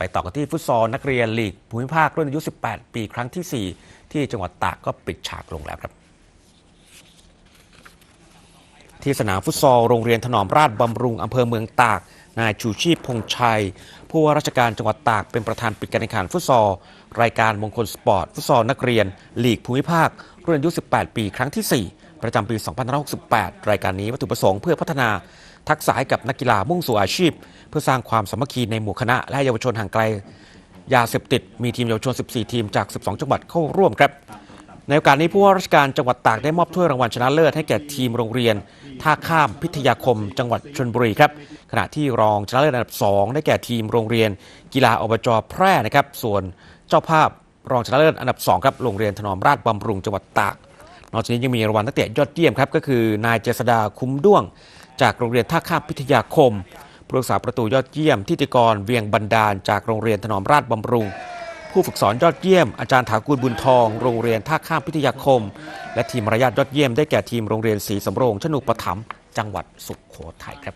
ไปต่อกันที่ฟุตซอลนักเรียนลีกภูมิภาครุ่นอายุ 18 ปีครั้งที่ 4 ที่จังหวัดตากก็ปิดฉากลงแล้วครับ ที่สนามฟุตซอลโรงเรียนถนอมราชบำรุงอำเภอเมืองตาก นายชูชีพพงษ์ชัย ผู้ว่าราชการจังหวัดตากเป็นประธานปิดการแข่งขันฟุตซอลรายการมงคลสปอร์ตฟุตซอลนักเรียนลีกภูมิภาครุ่นอายุ 18 ปีครั้งที่ 4 ประจำปี 2568 รายการนี้วัตถุประสงค์เพื่อพัฒนาทักษะให้กับนักกีฬามุ่งสู่อาชีพ เพื่อสร้างความสามัคคีในหมู่คณะ และเยาวชนห่างไกล ยาเสพติด มีทีมเยาวชน 14 ทีมจาก 12 จังหวัดเข้าร่วมครับในโอกาสนี้ผู้ว่าราชการจังหวัดตากได้มอบถ้วยรางวัลชนะเลิศให้แก่ทีมโรงเรียน ท่าข้ามพิทยาคม จังหวัดชลบุรีครับขณะที่รองชนะเลิศอันดับ 2 ได้แก่ทีมโรงเรียน กีฬาอบจแพร่นะครับ ส่วนเจ้าภาพรองชนะเลิศอันดับ 2 ครับโรงเรียนถนอมราชบำรุงจังหวัดตาก นอกจากนี้ยังมีรางวัลนักเตะยอดเยี่ยมครับก็คือนายเจษดาคุ้มด้วง จากโรงเรียนท่าข้ามพิทยาคมผู้รักษาประตูยอดเยี่ยมทิติกรเวียงบันดาล จากโรงเรียนถนอมราชบำรุง ผู้ฝึกสอนยอดเยี่ยม อาจารย์ถากูลบุญทอง โรงเรียนท่าข้ามพิทยาคม และทีมมารยาทยอดเยี่ยมได้แก่ทีมโรงเรียนศรีสำโรงชนุปถัมจังหวัดสุขโขทัยครับ